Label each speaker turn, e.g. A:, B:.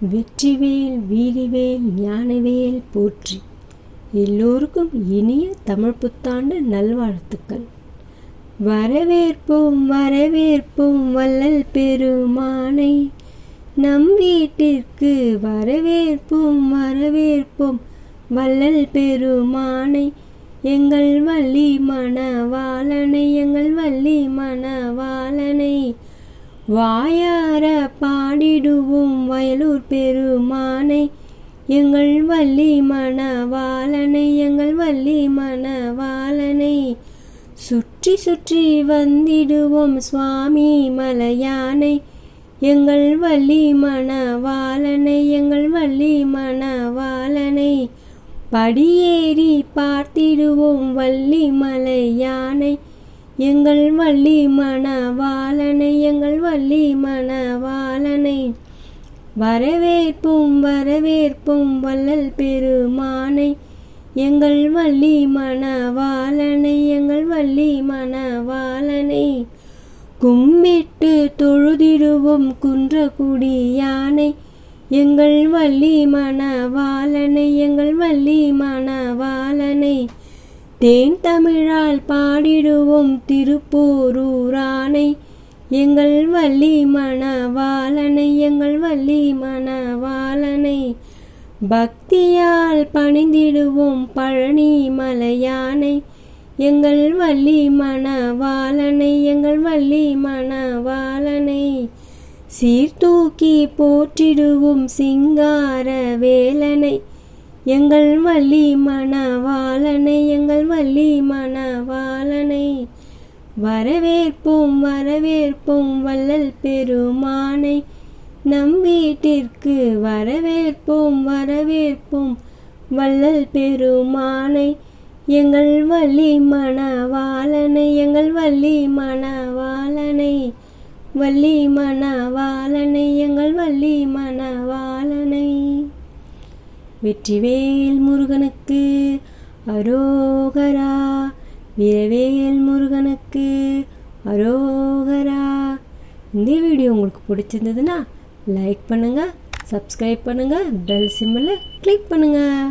A: வெற்றிவேல் வீரிவேல் ஞானவேல் போற்றி. எல்லோருக்கும் இனிய தமிழ் புத்தாண்டு நல்வாழ்த்துக்கள். வரவேற்போம் வரவேற்போம் வள்ளல் பெருமானை. நம் வீட்டிற்கு வரவேற்போம் வரவேற்போம் வள்ளல் பெருமானை. எங்கள் வள்ளி மணவாளனை எங்கள் வள்ளி மணவாளனை. வாயார பாடிடுவோம் வயலூர் பெருமானை. எங்கள் வள்ளி மணவாளனை எங்கள் வள்ளி மணவாளனை. சுற்றி சுற்றி வந்திடுவோம் சுவாமி மலையானை. எங்கள் வள்ளி மணவாளனை எங்கள் வள்ளி மணவாளனை. படியேறி பார்த்திடுவோம் வள்ளி மலையானை. எங்கள் வள்ளி மணவாளனை எங்கள் வள்ளி மணவாளனை. வரவேற்போம் வரவேற்போம் வள்ளல் பெருமானை. எங்கள் வள்ளி மணவாளனை எங்கள் வள்ளி மணவாளனை. கும்பிட்டு தொழுதிடுவோம் குன்றக்குடி யானை எங்கள் வள்ளி மணவாளனை எங்கள் வள்ளி மணவாளனை. தேன் தமிழால் பாடிடுவோம் திருப்போரூரானை. எங்கள் வள்ளி மணவாளனை எங்கள் வள்ளி மணவாளனை. பக்தியால் பணிந்திடுவோம் பழனி மலையானை. எங்கள் வள்ளி மணவாளனை எங்கள் வள்ளி மணவாளனை. சீர்தூக்கி போற்றிடுவோம் சிங்கார வேலனை. எங்கள் வள்ளி மணவாளனை எங்கள் வள்ளி மணவாளனை. வரவேற்போம் வரவேற்போம் வள்ளல் பெருமானை. நம் வீட்டிற்கு வரவேற்போம் வரவேற்போம் வள்ளல் பெருமானை. எங்கள் வள்ளி மணவாளனை எங்கள் வள்ளி மணவாளனை. வள்ளி மணவாளனை எங்கள் வள்ளி மணவாளனை. வெற்றிவேல் முருகனுக்கு அரோகரா. வீரவேல் முருகனுக்கு அரோகரா. இந்த வீடியோ உங்களுக்கு பிடிச்சிருந்ததுன்னா லைக் பண்ணுங்கள் சப்ஸ்கிரைப் பண்ணுங்கள் பெல் சிம்மில் கிளிக் பண்ணுங்கள்